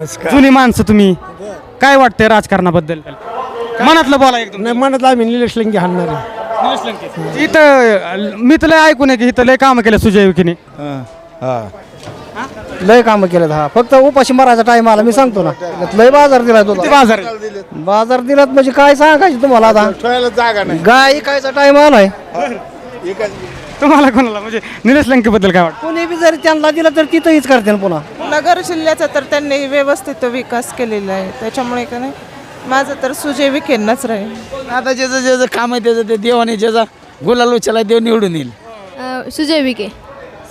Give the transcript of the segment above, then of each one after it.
जुनी माणसं तुम्ही. काय वाटतंय राजकारणाबद्दल? मनातलं बोला एकदम नाही म्हणत आम्ही निलेश लंके हाणणार आहे. इथं मी तर लय ऐकून आहे की इथं लय कामं केलं सुजय विखेने. लय कामं केलं हा. फक्त उपाशी मारायचा टाइम आला मी सांगतो ना. लय बाजार दिला तो बाजार आहे? बाजार दिलात म्हणजे काय सांगायचं तुम्हाला आता? जागा नाही. गाय इकायचा टाइम आलाय. तुम्हाला कोणाला? म्हणजे निलेश लंकेबद्दल काय वाटतं? कोणी बी जरी त्यांना दिलं तर तिथंच करते ना पुन्हा. नगर जिल्ह्याचा तर त्यांनी व्यवस्थित विकास केलेला आहे. त्याच्यामुळे का नाही माझं तर सुजय विखेंनाच राहील. आता ज्याचं ज्याचं काम आहे त्याचं ते देवाने ज्याचा गुलाल उचला देव निवडून येईल. अ, सुजय विखे.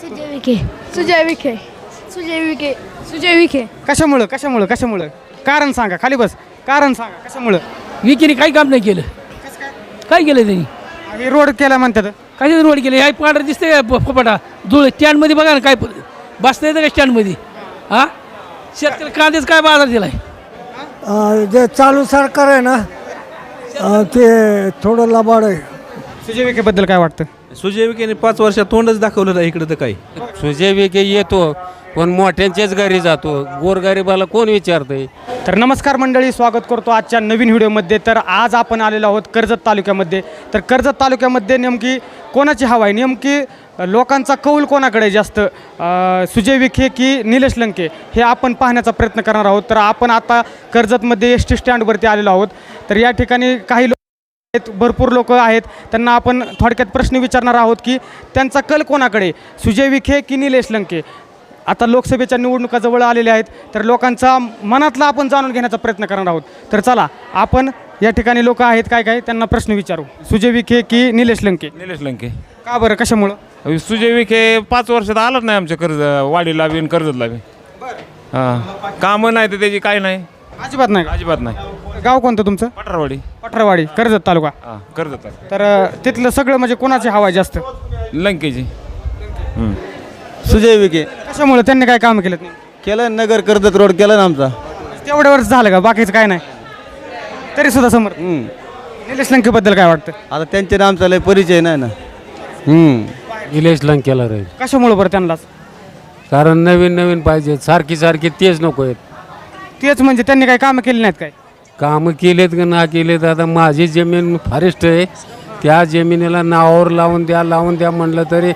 सुजय विखे. सुजय विखे. सुजय विखे. सुजय विखे. कशामुळं कशामुळं कशामुळं? कारण सांगा खाली बस. कारण सांगा कशामुळं? विकीने काही काम नाही केलं. काय केलं त्यांनी? हे रोड केला म्हणतात. काय रोड केले? ह्या पांढरं प- फपाटा. धूळ स्टँडमध्ये बघा ना काय प- बसता येतं का स्टँडमध्ये हा? शेतकरी कांद्याच काय बाजार दिलाय? जे चालू सरकार आहे ना ते थोडं लबाड आहे. सुजय विखेबद्दल काय वाटतं? सुजय विखेने पाच वर्षात तोंडच दाखवलं नाही इकडं तर काही. सुजय विखे येतो पण मोठ्यांच्याच घरी जातो. गोरगरिबाला कोण विचारतंय? तर नमस्कार मंडळी स्वागत करतो आजच्या नवीन व्हिडिओमध्ये. तर आज आपण आलेलो आहोत कर्जत तालुक्यामध्ये. तर कर्जत तालुक्यामध्ये नेमकी कोणाची हवा आहे? नेमकी लोकांचा कौल कोणाकडे जास्त? अं, सुजय विखे की निलेश लंके? हे आपण पाहण्याचा प्रयत्न करणार आहोत. तर आपण आता कर्जतमध्ये एस टी स्टँडवरती आलेलो आहोत. तर या ठिकाणी काही लोक आहेत भरपूर लोक आहेत. त्यांना आपण थोडक्यात प्रश्न विचारणार आहोत की त्यांचा कल कोणाकडे सुजय विखे की निलेश लंके? आता लोकसभेच्या निवडणुका जवळ आलेल्या आहेत तर लोकांचा मनातला आपण जाणून घेण्याचा प्रयत्न करणार आहोत. तर चला आपण या ठिकाणी लोक आहेत काय काय त्यांना प्रश्न विचारू. सुजय विखे की निलेश लंके? निलेश लंके. का बरं कशामुळं? सुजय विखे पाच वर्षात आलाच नाही आमच्या कर्ज वाडीला बी आणि कर्जतला बी. हां. कामं नाही तर त्याची काय नाही. अजिबात नाही अजिबात नाही? गाव कोणतं तुमचं? पटरवाडी पठरवाडी कर्जत तालुका. हां कर्जत तर अ, तिथलं सगळं म्हणजे कोणाची हवा आहे जास्त? लंकेची. हम्म. सुजय विखे. कशामुळं? त्यांनी काय काम केलं? नाही केलं नगर कर्जत रोड केला ना आमचा. तेवढ्या वर्ष झालं का? बाकीचं काय नाही? तरी सुद्धा समोर हम्म. निलेश लंकेबद्दल काय वाटतं? आता त्यांच्या आमचा लय परिचय नाही ना. हम्म. निलेश लंकेला राहील. कशामुळं बरं त्यांनाच कारण नवीन नवीन पाहिजे. सारखी सारखी तेच नको आहेत. तेच म्हणजे त्यांनी काही कामं केली नाहीत काय? कामं केलेत का ना केलेत? आता माझी जमीन फॉरेस्ट आहे. त्या जमिनीला नावावर लावून द्या लावून द्या म्हणलं तरी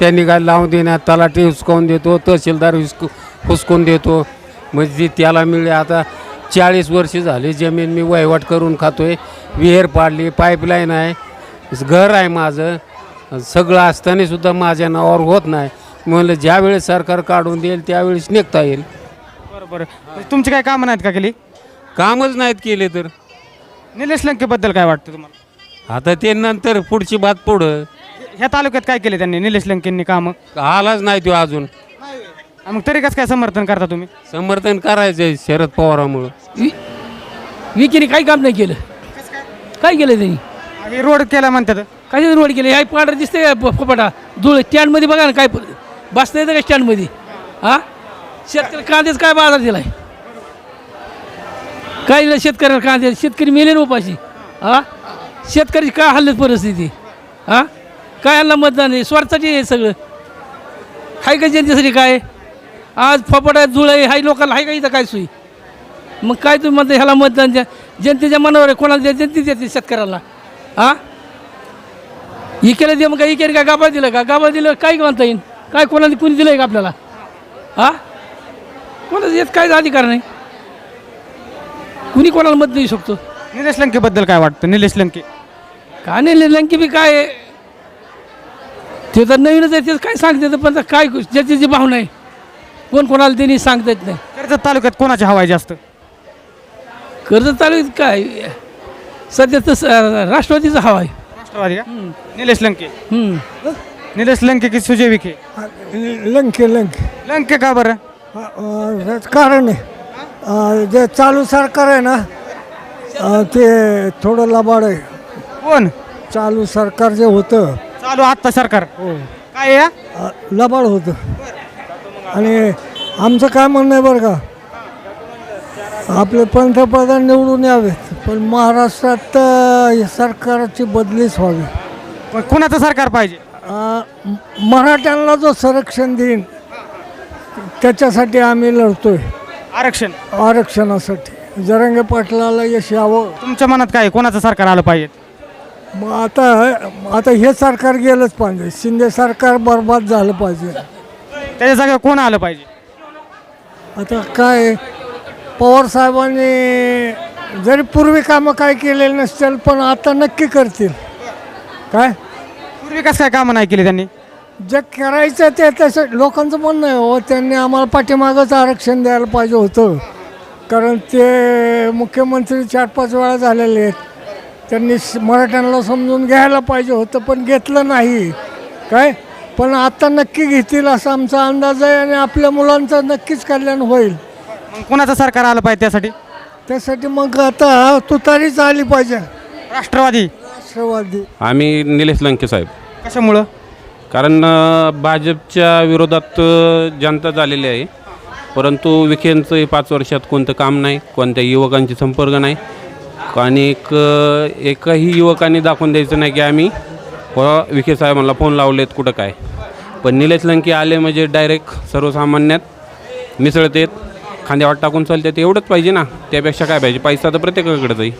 त्यांनी काय लावून देण्यात तलाठी हुसकावून देतो तहसीलदार हुसकू हुसकून देतो. म्हणजे त्याला मिळे आता चाळीस वर्ष झाली जमीन मी वहिवाट करून खातोय विहीर पाडली पाईपलाईन आहे घर आहे माझं सगळं असताना सुद्धा माझ्या नावावर होत नाही. म्हणलं ज्यावेळेस सरकार काढून देईल त्यावेळेस निघता येईल. बरं बरं म्हणजे तुमची काय कामं नाहीत का केली? कामच नाहीत केले तर. निलेश लंकेबद्दल काय वाटतं तुम्हाला? आता ते नंतर पुढची बात पुढं. ह्या तालुक्यात काय केले त्यांनी? निलेश लंकेंनी कामं? आलाच नाही तो अजून. हा, मग तरी कसं काय समर्थन करता तुम्ही? समर्थन करायचंय शरद पवारामुळं. वि विकीने काही काम नाही केलं. काय केलं त्यांनी? हे रोड केला म्हणतात. काय रोड केले? ह्या पांढरं दिसतंय का प- फपाटा? धूळ स्टँडमध्ये बघा ना काय प- बसता येतं का स्टँडमध्ये हा? शेतकरी कांद्याच काय बाजार दिलाय? काय दिलं शेतकऱ्याला कांदे शेतकरी मेले ना उपाशी. हा? शेतकरी काय हल्लत परिस्थिती? हा? काय हल्ला मतदान आहे? स्वार्थासाठी आहे सगळं. हाय का जनतेसाठी काय? आज फपाटा जुळ आहे हाय लोकांना हाय का इथं काय सोयी? मग काय तुम्ही म्हणता ह्याला मतदान द्या? जनतेच्या मनावर आहे कोणाला द्या? जनते देते शेतकऱ्याला. हा? इकेला दे मग काय इकेला काय गाबा दिलं का? गाबा दिलं काय म्हणता येईल काय कोणाला कुणी दिलं का आपल्याला? हा? कोणाचं येत काय अधिकार नाही. कुणी कोणाला मत देऊ शकतो? निलेश लंकेबद्दल काय वाटतं? निलेश लंके. का नाही लंकी बी काय आहे? ते तर नवीनच आहे तेच काय सांगते तर पण आता काय ज्याची जी भावना आहे कोण कोणाला त्यांनी सांगता येत नाही. कर्जत तालुक्यात कोणाची हवा आहे जास्त? कर्जत तालुक्यात काय? सध्या तर राष्ट्रवादीचा हवा आहे राष्ट्रवादी का? निलेश लंके. हम्म. निलेश लंके की सुजय विखे? लंके लंके. लंके का बरं? कारण आहे. जे चालू सरकार आहे ना ते थोडं लबाड आहे. कोण? चालू सरकार जे होतं चालू आत्ता सरकार. काय आहे? या? लबाड होतं. आणि आमचं काय म्हणणं आहे बरं का? आपले पंतप्रधान निवडून यावेत पण महाराष्ट्रात अ, सरकारची बदलीच व्हावी. मग कुणाचं सरकार पाहिजे? अ, म- मराठ्यांना जो संरक्षण देईन त्याच्यासाठी आम्ही लढतोय. आरक्षण? आरक्षणासाठी. जरंगे पाटलाला यश यावं. तुमच्या मनात काय आहे? कोणाचं सरकार आलं पाहिजे? मग आता आता हे सरकार गेलंच पाहिजे. शिंदे सरकार बर्बाद झालं पाहिजे. त्याच्या जागेवर कोण आलं पाहिजे? आता काय पवार साहेबांनी जरी पूर्वी कामं काय केलेली नसतील पण आता नक्की करतील. काय? पूर्वी कसं काय कामं नाही केली त्यांनी? जे करायचं ते तसं लोकांचं म्हणणं आहे हो त्यांनी आम्हाला पाठीमागंच आरक्षण द्यायला पाहिजे होतं. कारण ते मुख्यमंत्री चार पाच वेळा झालेले आहेत. त्यांनी मराठ्यांना समजून घ्यायला पाहिजे होतं पण घेतलं नाही. काय? पण आता नक्की घेतील असा आमचा अंदाज आहे आणि आपल्या मुलांचं नक्कीच कल्याण होईल. मग कोणाचं सरकार आलं पाहिजे त्यासाठी? त्यासाठी मग आता तुतारीच आली पाहिजे. राष्ट्रवादी. राष्ट्रवादी. आम्ही निलेश लंके साहेब. कशामुळं? कारण अ, भाजपच्या विरोधात अ, जनता झालेली आहे. परंतु विखेंचं पाच वर्षात कोणतं काम नाही कोणत्या युवकांची संपर्क नाही. आणि एक एकही युवकांनी दाखवून द्यायचं नाही की आम्ही विखे साहेबांना फोन लावलेत कुठं काय. पण निलेश लंके आले म्हणजे डायरेक्ट सर्वसामान्यात मिसळतेत खांद्यावाट टाकून चालतात एवढंच पाहिजे ना. त्यापेक्षा काय पाहिजे? पैसा तर प्रत्येकाकडे जाईल.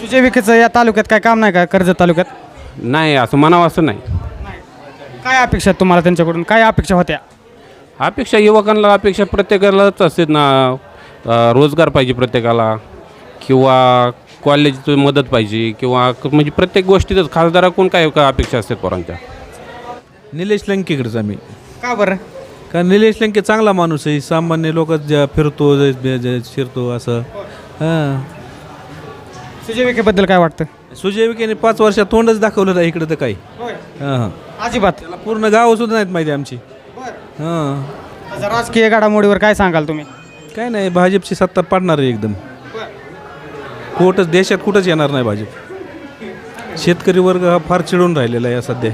सुजय विखेचं या तालुक्यात काय काम नाही का? कर्जत तालुक्यात? नाही असं म्हणावं असं नाही. काय अपेक्षा तुम्हाला त्यांच्याकडून? काय अपेक्षा होत्या? अपेक्षा युवकांना अपेक्षा प्रत्येकालाच असते ना. रोजगार पाहिजे प्रत्येकाला. किंवा कॉलेजची मदत पाहिजे किंवा क- म्हणजे प्रत्येक गोष्टीतच खासदाराकडून काय काय अपेक्षा असतात पोरांच्या? निलेश लंकेकडचं आम्ही. का बरं? कारण निलेश लंके चांगला माणूस आहे सामान्य लोक ज्या फिरतो जे- जे- शिरतो असं. हां. सुजय विखेबद्दल काय वाटतं? सुजय विखेने पाच वर्षात तोंडच दाखवलं नाही इकडं तर काही. हां हां. अजिबात. त्याला पूर्ण गावं सुद्धा नाहीत माहिती आमची. हां. राजकीय घडामोडीवर काय सांगाल तुम्ही? काय नाही भाजपची सत्ता पडणार आहे एकदम. कुठंच देशात कुठंच येणार नाही भाजप. शेतकरी वर्ग हा फार चिडून राहिलेला आहे सध्या.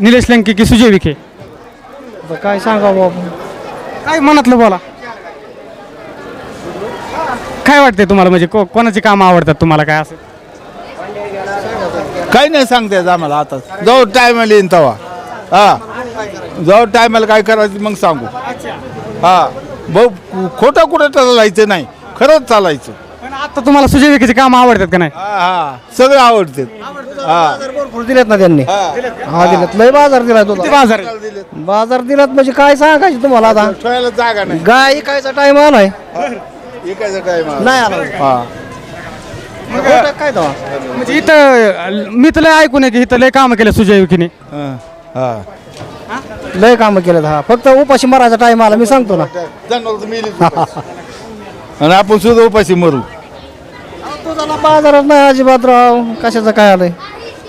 निलेश लंके की सुजय विखे? काय सांगा बाबा काय मनातलं बोला. काय वाटतंय तुम्हाला? म्हणजे को कोणाची कामं आवडतात तुम्हाला? काय असं? काही नाही सांगता येत आम्हाला आता. जाऊ टायमाला येईन तेव्हा हा. जाऊ टायमाला काय करायचं मग सांगू. हा. भाऊ खोटं कुठं चालायचं नाही. खरंच चालायचं. पण आता तुम्हाला सुजय विखेची कामं आवडतात का नाही? हा हा. सगळं आवडते. हा. भरपूर दिलेत ना त्यांनी. हा. दिलेत. लय बाजार दिला तो किती बाजार? आहे? बाजार दिलात म्हणजे काय सांगायचं तुम्हाला आता? ठेवायला जागा नाही. गाय इकायचा टाइम आलाय. एकाचा टाइम नाही आला. हा. काय तेव्हा? म्हणजे इथं मी तर लय ऐकून आहे की इथं लय कामं केलं सुजय विखेने. हा. हा. लय कामं केलेत हा. फक्त उपाशी मारायचा टाइम आला मी सांगतो ना. तर. आणि आपण सुद्धा उपाशी मरू. तुझाला बाजारात नाही अजिबात राव. कशाचं काय आलंय?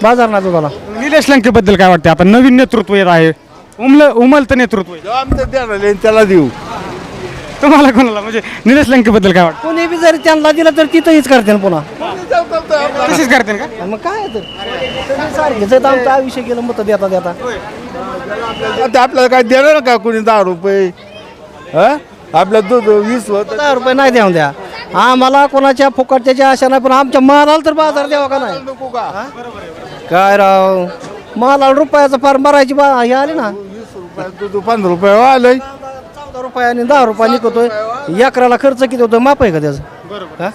बाजार नाही तुझाला निलेश लंकेबद्दल काय वाटतं आता नवीन नेतृत्व येत आहे. उमल उमलतं नेतृत्व आहे. आमचं त्याला देऊ. तुम्हाला कोणाला? म्हणजे निलेश लंकेबद्दल काय वाटतं कोणी बी जरी त्यांना दिलं तर तिथंच करते ना पुन्हा तशीच करते का? आणि मग काय तर सगळे सारखेच आहेत आमचं आयुष्य गेलं मत देता देता आता आपल्याला काय देणार का कोणी दहा रुपये? हा? आपलं दूध वीस होत. दहा रुपये नाही द्या द्या. आम्हाला कोणाच्या फुकटच्या आशा नाही पण आमच्या मालाला तर बाजार द्यावा का नाही? नको का? काय राव? मालाला रुपयाचं फार मरायची बा हे आली ना. दूध पंधरा रुपये आलंय. चौदा रुपयाने दहा रुपये निघतोय. एकराला खर्च किती होतोय माप आहे का त्याचं? हा?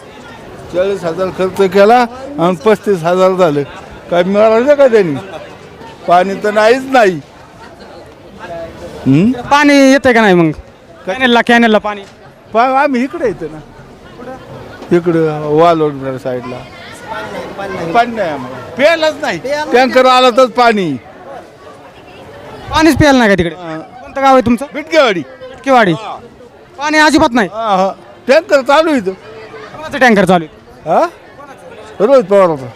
चाळीस हजार खर्च केला आणि पस्तीस हजार झाले. काय मिळालं का त्यांनी? पाणी तर नाहीच नाही. हम्म? पाणी येतंय का नाही मग? कॅनेलला कॅनेलला पाणी. पा आम्ही इकडे येतो ना. इकडं वालोड साईडला. पाणी नाही आम्हाला. प्यायलाच नाही. टँकर आला तर पाणी. पाणीच प्यायला नाही का तिकडे? कोणतं गाव आहे तुमचं? बिटकेवाडी किवाडी पाणी अजिबात नाही. हा हा. टँकर चालू इथं. कोणाचं टँकर चालू आहे? हा? रोहित पवारचा.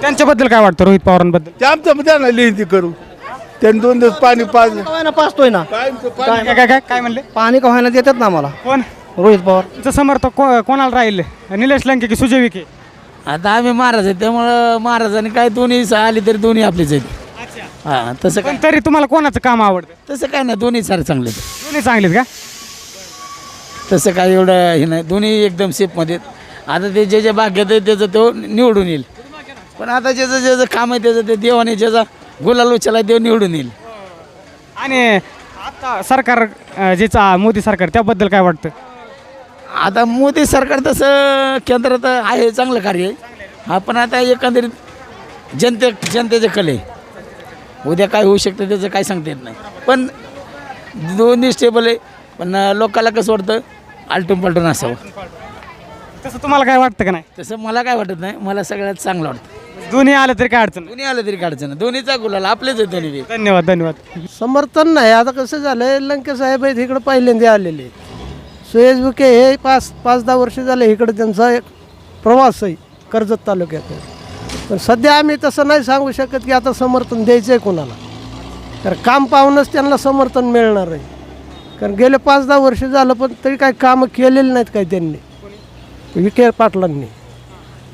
त्यांच्याबद्दल काय वाटतं रोहित पवारांबद्दल? ते आमच्या त्यांना लिहिती करू. त्यांनी दोन दिवस पाणी पाजलं का व्हायना पाचतोय ना. काय काय काय काय म्हणले? पाणी का व्हायना देतात ना आम्हाला. कोण? रोहित पवार. तुमचं समर्थक को- कोणाला राहील निलेश लंके की सुजय विखे? आता आम्ही महाराज आहे त्यामुळं महाराजांनी काय दोन्ही आली तरी दोन्ही आपलीच आहेत. हां तसं पण तरी तुम्हाला कोणाचं काम आवडतं? तसं काय नाही दोन्ही सारे चांगले आहेत. दोन्ही चांगलेत का? तसं काय एवढं हे नाही दोन्ही एकदम सेफमध्ये आहेत. आता ते जे जे भाग्यात आहे त्याचं तो निवडून येईल. पण आता ज्याचं ज्याचं काम आहे त्याचं ते देवाने ज्याचा गुलाल उचला देव निवडून येईल. आणि आता सरकार अ, जे चा मोदी सरकार त्याबद्दल काय वाटतं? आता मोदी सरकार तसं केंद्रात आहे चांगलं कार्य हा पण आता एकंदरीत जनते जनतेचे कले उद्या काय होऊ शकतं त्याचं काय सांगता येत नाही. पण दोन्ही स्टेबल आहे. पण लोकाला कसं वाटतं? आलटून पलटून असावं. तसं तुम्हाला काय वाटतं का नाही? तसं मला काय वाटत नाही. मला सगळ्यात चांगलं वाटतं. दोन्ही आलं तरी काय अडचण नाही. आलं तरी काढचं ना दोन्हीचा गुलाल आपलेच आहे दोन्ही बी. धन्यवाद धन्यवाद. समर्थन नाही. आता कसं झालं लंके साहेब आहेत इकडं पहिल्यांदा आलेले आहेत. सुयश विखे हे पाच पाच दहा वर्ष झाले इकडं त्यांचा एक प्रवास आहे कर्जत तालुक्यात. पण सध्या आम्ही तसं नाही सांगू शकत की आता समर्थन द्यायचं आहे कोणाला. तर काम पाहूनच त्यांना समर्थन मिळणार आहे. कारण गेले पाच दहा वर्ष झालं पण तरी काही कामं केलेली नाहीत काही त्यांनी. विखे पाटलांनी.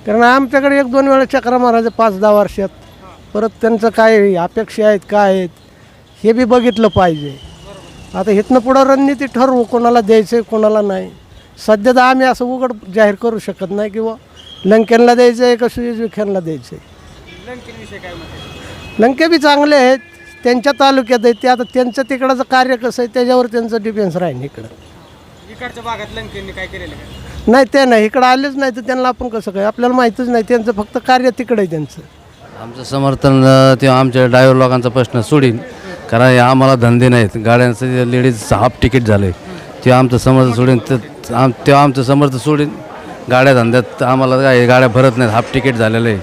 कारण आमच्याकडे एक दोन वेळा चक्रा मारायचं पाच दहा वर्षात. परत त्यांचं काय अपेक्षा आहेत काय आहेत हे बी बघितलं पाहिजे. आता इथनं पुढं रणनीती ठरवू कोणाला द्यायचं आहे कोणाला नाही. सध्या तर आम्ही असं उघड जाहीर करू शकत नाही किंवा लंकेनला द्यायचं आहे का सुयश विखेंना द्यायचं आहे? लंके बी चांगले आहेत. त्यांच्या तालुक्यात आहेत. ते आता त्यांचं तिकडचं कार्य कसं आहे त्याच्यावर त्यांचं डिफेन्स राहील इकडं. इकडच्या भागात लंकेंनी काय केलेलं नाही ते नाही. इकडं आलेच नाही तर त्यांना आपण कसं काय? आपल्याला माहीतच नाही. त्यांचं फक्त कार्य तिकडं आहे त्यांचं. आमचं समर्थन अ, ते आमच्या ड्रायव्हर लोकांचा प्रश्न सोडीन. कारण हे आम्हाला धंदे नाहीत. गाड्यांचं लेडीज हाफ तिकीट झालं ते आमचं समर्थन सोडीन. ते आम ते आमचं समर्थन सोडीन. गाड्या धंद्यात आम्हाला काय गाड्या भरत नाहीत. हाफ तिकीट झालेलं आहे.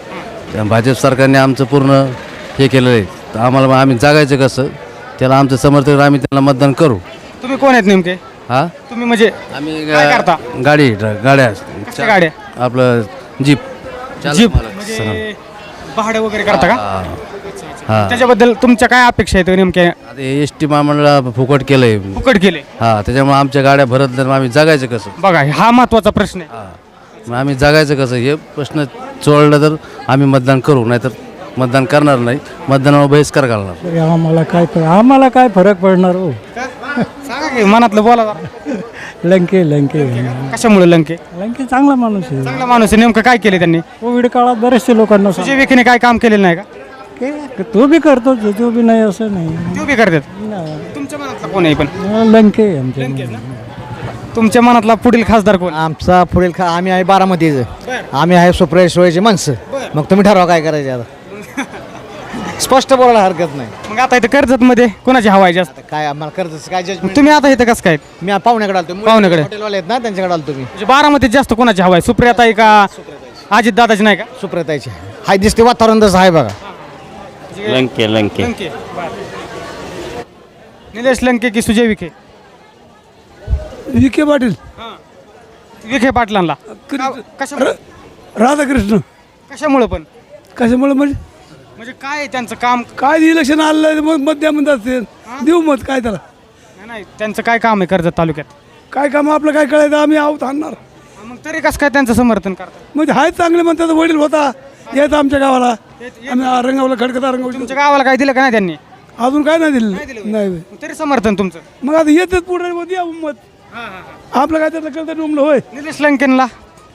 त्या भाजप सरकारने आमचं पूर्ण हे केलेलं आहे. तर आम्हाला मग आम्ही जागायचं कसं? त्याला आमचं समर्थन आम्ही त्यांना मतदान करू. तुम्ही कोण आहेत नेमके? हा? तुम्ही म्हणजे आम्ही काय करता? गाडी ड्रा- गाड्या गाड्या? आपलं जीप. जीप. म्हणजे भाडं वगैरे करता का? हा. त्याच्याबद्दल तुमच्या काय अपेक्षा आहेत नेमक्या? आता एस टी महामंडळाला फुकट केलंय. फुकट केले हा त्याच्यामुळे आमच्या गाड्या भरत नाही मग आम्ही जगायचं कसं? बघा हा महत्त्वाचा प्रश्न आहे. हा. मग आम्ही जगायचं कसं? हे प्रश्न चोळलं तर आम्ही मतदान करू नाहीतर मतदान करणार नाही. मतदानावर बहिष्कार घालणार. आम्हाला काय आम्हाला काय फरक पडणार हो? मनातलं बोला जरा. लंके लंके. कशामुळे लंके? लंके चांगला माणूस आहे. चांगला माणूस आहे नेमकं काय केले त्यांनी? कोविड काळात बरेचसे लोकांना सुजय विखेने काय काम केलेलं नाही का? तो बी करतो तो बी नाही असं नाही. ते बी करतात? तुमच्या मनातला कोण आहे पण? लंके आमच्या तुमच्या मनातला पुढील खासदार कोण? आमचा पुढील खा आम्ही आहे बारामतीचं. आम्ही आहे सुप्रिया सोयीचे माणसं. मग तुम्ही ठरवा काय करायचे आता. स्पष्ट बोलायला हरकत नाही. मग आता इथं कर्जत मध्ये कोणाची हवा आहे जास्त काय आम्हाला कर्ज काय तुम्ही आता इथं कसं काय? मी पाहुण्याकडे आलतो. पाहुण्याकडे. हॉटेलवाले आहेत ना त्यांच्याकडे आलतो मी. म्हणजे बारामतीत जास्त कोणाची हवा आहे सुप्रियाताई का अजित दादाची नाही का? सुप्रियाताईचे. हाय दिसते वातावरण तसं आहे बघा. लंके लंके. लंके. निलेश लंके की सुजय विखे? विखे पाटील. विखे पाटलांना. कशामुळे? राधाकृष्ण. कशामुळे पण? कशामुळे म्हणजे? म्हणजे काय आहे त्यांचं काम? काय इलेक्शन आलं मग मत द्या म्हणतात ते देऊ मत काय त्याला? नाही, नाही त्यांचं काय काम आहे कर्जत तालुक्यात? काय काम आपलं काय कळायचं? आम्ही आहोत आणणार. मग तरी कसं काय त्यांचं समर्थन करतात? म्हणजे हाय चांगले म्हणतात वडील होता येत आमच्या गावाला. आम्ही रंगावला खडकता रंगावलं. तुमच्या गावाला काय दिलं का नाही त्यांनी? अजून काय नाही दिलं? नाही तरी समर्थन तुमचं. मग आता येतेच पुढे मग द्या मत आपलं काय त्यातलं कळतं डुमलं होय? निलेश लंकेनला?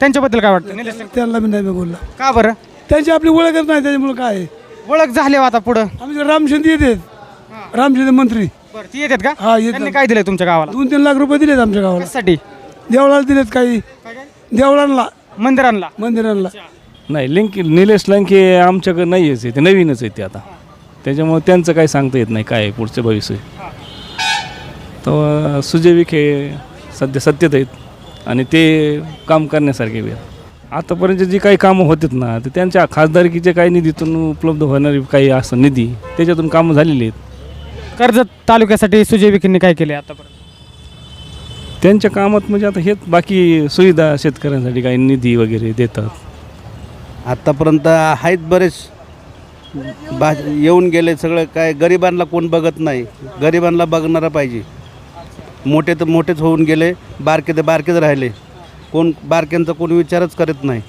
त्यांच्याबद्दल काय वाटतं निलेश त्यांना मी नाही बोलला. का बरं? त्यांची आपली ओळखच नाही त्याच्यामुळे काय आहे. ओळख झाली हो आता पुढं. आमचे रामशिंदे येतात रामशिंदे मंत्री. बरं ती येतात का? हा येतात. त्यांनी काय दिलंय तुमच्या गावाला? दोन तीन लाख रुपये दिलेत आमच्या गावाला. कशासाठी? देवळाला दिलेत काही. देवळांना. मंदिरांना. मंदिरांना. नाही लंके निलेश लंके आमच्याकडे नाही आहे ते नवीनच आहे ते आता. त्याच्यामुळे त्यांचं काही सांगता येत नाही काय आहे पुढचं भविष्य. तर सुजय विखे सध्या सत्तेत आहेत आणि ते काम करण्यासारखे बी आहेत. आतापर्यंत जी काही कामं होतात ना तर त्यांच्या खासदारकीचे काही निधीतून उपलब्ध होणारी काही असं निधी त्याच्यातून कामं झालेली आहेत. कर्जत तालुक्यासाठी सुजय विखेंनी काय केले आतापर्यंत? त्यांच्या कामात म्हणजे आता हेच बाकी सुविधा शेतकऱ्यांसाठी काही निधी वगैरे देतात. आत्तापर्यंत आहेत बरेच. बा येऊन गेले सगळं काय गरिबांना कोण बघत नाही. गरिबांना बघणारा पाहिजे. मोठे तर मोठेच होऊन गेले बारके तर बारकेच राहिले. कोण बारक्यांचा कोण विचारच करत नाही.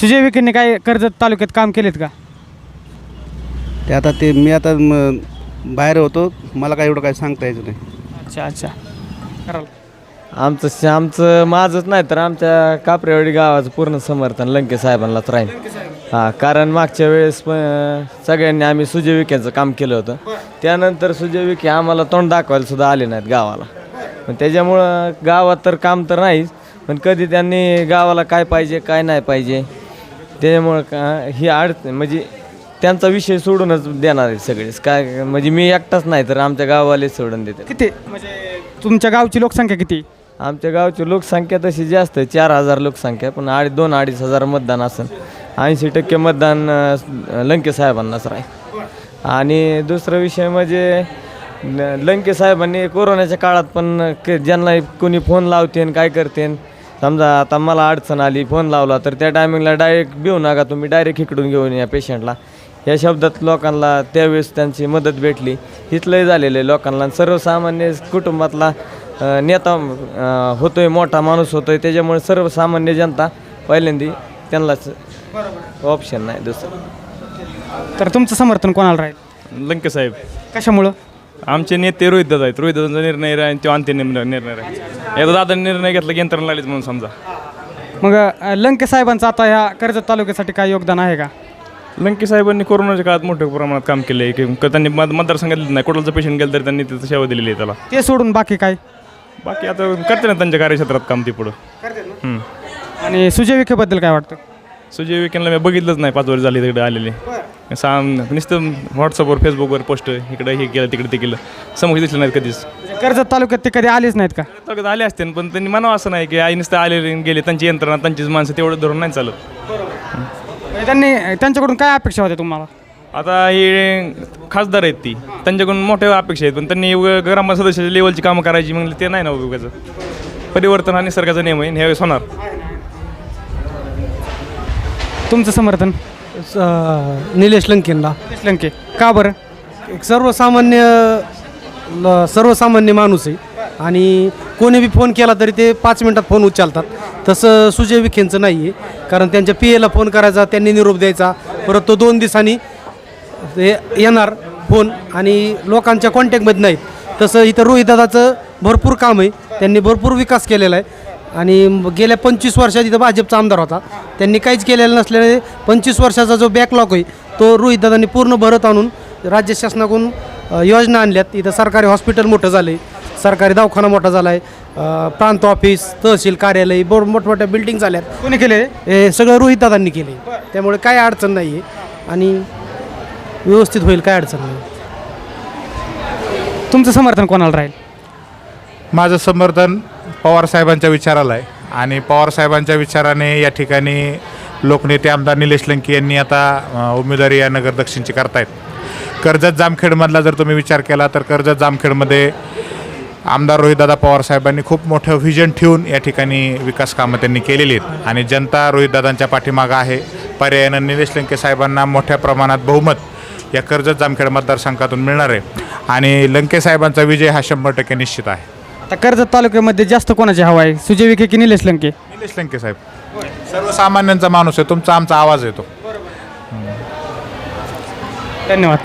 सुजय विखेंनी काय कर्जत तालुक्यात काम केलेत का? ते आता ते मी आता म- बाहेर होतो. मला काय एवढं काय सांगता यायचं नाही. अच्छा अच्छा. कराल. आमचं आमचं माझंच नाही तर आमच्या कापरेवाडी गावाचं पूर्ण समर्थन लंके साहेबांनाच राहील. हां कारण मागच्या वेळेस पण सगळ्यांनी आम्ही सुजय विखेचं काम केलं होतं. त्यानंतर सुजय विखे आम्हाला तोंड दाखवायला सुद्धा आले नाहीत गावाला. पण त्याच्यामुळं गावात तर काम तर नाहीच पण कधी त्यांनी गावाला काय पाहिजे काय नाही पाहिजे त्याच्यामुळं का ही अड म्हणजे त्यांचा विषय सोडूनच देणार आहे सगळेच काय म्हणजे मी एकटाच नाही तर आमच्या गावाले सोडून देते किती? म्हणजे तुमच्या गावची लोकसंख्या किती? आमच्या गावची लोकसंख्या तशी जास्त आहे चार हजार लोकसंख्या पण अडीच दोन अडीच हजार मतदान असेल ऐंशी टक्के मतदान लंके साहेबांनाच राहील. आणि दुसरा विषय म्हणजे न- लंके साहेबांनी कोरोनाच्या काळात पण क- ज्यांना कोणी फोन लावते काय करते समजा आता मला अडचण आली फोन लावला तर त्या टायमिंगला डायरेक्ट भिऊ नका तुम्ही डायरेक्ट इकडून घेऊन या पेशंटला या शब्दात लोकांना त्यावेळेस त्यांची मदत भेटली. हिथलंही झालेलं आहे लोकांना. सर्वसामान्य कुटुंबातला अ, नेता अ, होतोय मोठा माणूस होतोय त्याच्यामुळे सर्वसामान्य जनता पहिल्यांदी त्यांनाच ऑप्शन नाही दुसरं. तर तुमचं समर्थन कोणाला राहील? लंके साहेब. कशामुळं? आमचे नेते रोहित दादा आहेत. रोहित दादांचा निर्णय राहील तो अंतिम निर्णय निर्णय राहील एकदा दादा निर्णय घेतला की यंत्रणा लागलीच म्हणून समजा. मग अ, लंके साहेबांचं आता ह्या कर्जत तालुक्यासाठी काय योगदान आहे का? लंके साहेबांनी कोरोनाच्या काळात मोठ्या प्रमाणात काम केलं आहे की त्यांनी मत मतदारसंघात दिलं नाही. कुठलाचं पेशंट गेलं तरी त्यांनी तिथं सेवा दिलेली आहे त्याला. ते सोडून बाकी काय? बाकी आता करते ना त्यांच्या कार्यक्षेत्रात काम ती पुढं. हम्म. आणि सुजय विखेबद्दल काय वाटतं? सुजय विकेंडला मी बघितलंच नाही. पाच वर्ष झाली तिकडे आलेले. सा नुसतं व्हॉट्सअपवर फेसबुकवर पोस्ट इकडे हे केलं तिकडे ते केलं. समोर दिसलं नाहीत कधीच. म्हणजे कर्जत तालुक्यात ते कधी आलेच नाहीत का? तालुक्यात आले असते पण त्यांनी म्हणावं असं नाही की आई नुसतं आले गेले त्यांची यंत्रणा त्यांचीच माणसं तेवढं धरून नाही चालत. म्हणजे त्यांनी त्यांच्याकडून काय अपेक्षा होत्या तुम्हाला? आता हे खासदार आहेत ती. त्यांच्याकडून मोठ्या अपेक्षा आहेत पण त्यांनी ग्राम सदस्याच्या लेवलची कामं करायची म्हणजे ते नाही ना उपयोगाचं परिवर्तन हा निसर्गाचा नियम आहे ह्यावेळेस होणार. तुमचं समर्थन? निलेश लंकेनला निलेश लंके. का बरं? एक सर्वसामान्य ल- सर्वसामान्य माणूस आहे. आणि कोणी बी फोन केला तरी ते पाच मिनटात फोन उचलतात. तसं सुजय विखेंचं नाही आहे कारण त्यांच्या पी एला फोन करायचा त्यांनी निरोप द्यायचा. परत तो दोन दिवसांनी ते येणार फोन. आणि लोकांच्या कॉन्टॅक्टमध्ये नाहीत. तसं इथं रोहितदादाचं भरपूर काम आहे. त्यांनी भरपूर विकास केलेला आहे. आणि गेल्या पंचवीस वर्षात इथं भाजपचा आमदार होता. त्यांनी काहीच केलेलं नसल्याने पंचवीस वर्षाचा जो बॅकलॉग आहे तो रोहितदादांनी पूर्ण भरत आणून राज्य शासनाकडून योजना आणल्यात. इथं सरकारी हॉस्पिटल मोठं झालं आहे सरकारी दवाखाना मोठा झाला आहे प्रांत ऑफिस तहसील कार्यालय बोर मोठमोठ्या बिल्डिंग झाल्यात. कोणी केले हे सगळं रोहितदादांनी केले त्यामुळे काय अडचण नाही आहे आणि व्यवस्थित होईल काय अडचण नाही. तुमचं समर्थन कोणाला राहील? माझं समर्थन पवार साहेबांच्या विचाराला आहे. आणि पवार साहेबांच्या विचाराने या ठिकाणी लोकनेते आमदार निलेश लंके यांनी आता उमेदवारी या नगर दक्षिणची करतायत. कर्जत जामखेडमधला जर तुम्ही विचार केला तर कर्जत जामखेडमध्ये आमदार रोहितदादा पवार साहेबांनी खूप मोठं व्हिजन ठेवून या ठिकाणी विकास कामं त्यांनी केलेली आहेत. आणि जनता रोहितदादांच्या पाठीमागं आहे. पर्यायानं निलेश लंके साहेबांना मोठ्या प्रमाणात बहुमत या कर्जत जामखेड मतदारसंघातून मिळणार आहे. आणि लंके साहेबांचा विजय हा शंभर टक्के निश्चित आहे. आता कर्जत तालुक्यामध्ये जास्त कोणाची हवा आहे? सुजय विखे की निलेश लंके? निलेश लंके साहेब. सर्वसामान्यांचा माणूस आहे तुमचा आमचा आवाज येतो. धन्यवाद.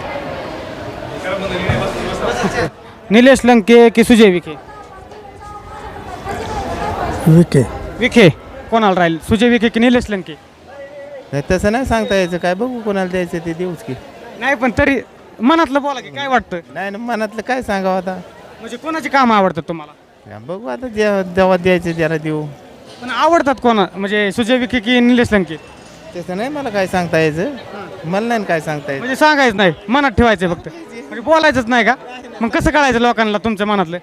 निलेश लंके की सुजय विखे? विके विखे कोणाला राहील? सुजय विखे की निलेश लंके? नाही तसं नाही सांगता यायचं. काय बघू कोणाला द्यायचं ते देऊच की. नाही पण तरी मनातलं बोला की काय वाटतं? नाही ना मनातलं काय सांगावं आता? म्हणजे कोणाची कामं आवडतात तुम्हाला? बघू आता जेव्हा जेव्हा द्यायचं त्याला देऊ. पण आवडतात कोणा म्हणजे सुजय विखे की निलेश लंके? तसं नाही मला काय सांगता यायचं. मला नाही काय सांगता म्हणजे सांगायचं नाही मनात ठेवायचं फक्त. म्हणजे बोलायचंच नाही का? मग कसं कळायचं लोकांना तुमच्या मनातलं?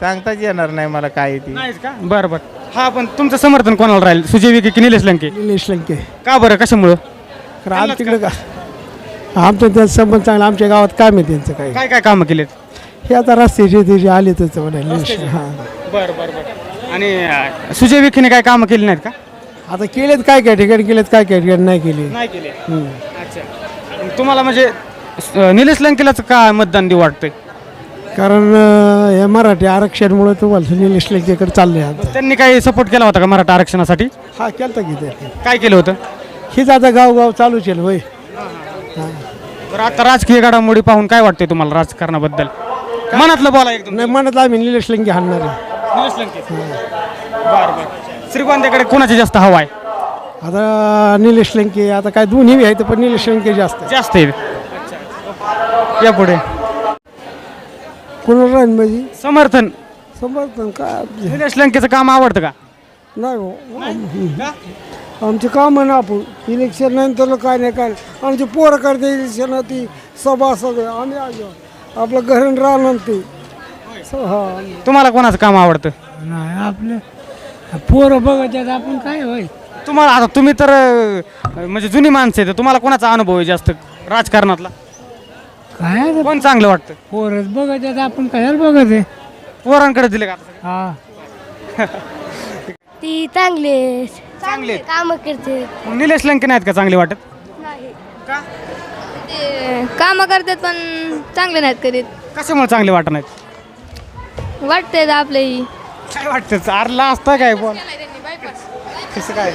सांगताच येणार नाही मला काय ती. नाहीच का? बरं बरं. हा पण तुमचं समर्थन कोणाला राहील? सुजय विखे की निलेश लंके? निलेश लंके. का बरं? कशामुळं? कारण आम तिकडे का आमचं त्यांचा संबंध चांगला आमच्या गावात काम आहे त्यांचं काही. काय काय कामं केलेत? हे आता रस्त्याचे ते जे आले त्याचं म्हणाले हां. बरं बरं बरं. आणि अं, सुजय विखेने काय कामं केली नाहीत का? आता केलेत काय काय ठिकाणी केलेत काय काय ठिकाणी नाही केले. नाही केले. अच्छा. तुम्हाला म्हणजे अं, निलेश लंकेलाच का मतदान देऊ वाटतंय? कारण अं, हे मराठी आरक्षणमुळे तुम्हाला निलेश लंकेकडे चालले आता. त्यांनी काही सपोर्ट केला होता का मराठा आरक्षणासाठी? हा केलं की ते. काय केलं होतं? हेच आता गावगाव चालू केलं होय. बरं आता राजकीय घडामोडी पाहून काय वाटतंय तुम्हाला राजकारणाबद्दल? मनातलं बोला एकदम नाही म्हणत आम्ही निलेश लंके हाणणार आहे. निलेश लंके. बरं बरं. श्रीगोंद्याकडे कोणाची जास्त हवा आहे? आता निलेश लंके आता काय दोन्ही बी आहेत पण निलेश लंके जास्त जास्त आहे. या पुढे. कोणाला राहील म्हणजे समर्थन. समर्थन काय निलेश लंकेचं काम आवडतं का? नाही हो. आमचे काम आहे ना आपण. इलेक्शन नंतर काय नाही काय नाही. आमचे पोरं करते इलेक्शन ती सभा सगळं. आम्ही आलो. आपलं घरून राहणार ते. हा. तुम्हाला कोणाचं काम आवडतं? नाही आपलं पोरं बघायच्यात आपण काय होय तुम्हाला आता तुम्ही तर अं, म्हणजे जुनी माणसं आहे तर तुम्हाला कोणाचा अनुभव आहे जास्त राजकारणातला? काय कोण चांगलं वाटतं? पोरच बघायच्यात आपण कशाला बघत आहे? पोरांकडे दिले का आता? हा. ती चांगले चांगले कामं करते. मग निलेश लंके नाहीत का चांगले वाटत? ते कामं करतात पण चांगले नाहीत करीत कशामुळे चांगले वाटत नाहीत? वाटते आपल्याही काय वाटतं आरला असतं काय बोल कसं काय?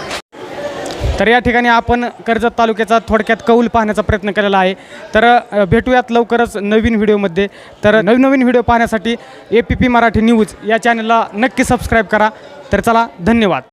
तर या ठिकाणी आपण कर्जत तालुक्याचा थोडक्यात कौल पाहण्याचा प्रयत्न केलेला आहे. तर अ, भेटूयात लवकरच नवीन व्हिडिओमध्ये. तर नवीन नवीन व्हिडिओ पाहण्यासाठी A P P Marathi news या चॅनलला नक्की सबस्क्राईब करा. तर चला धन्यवाद.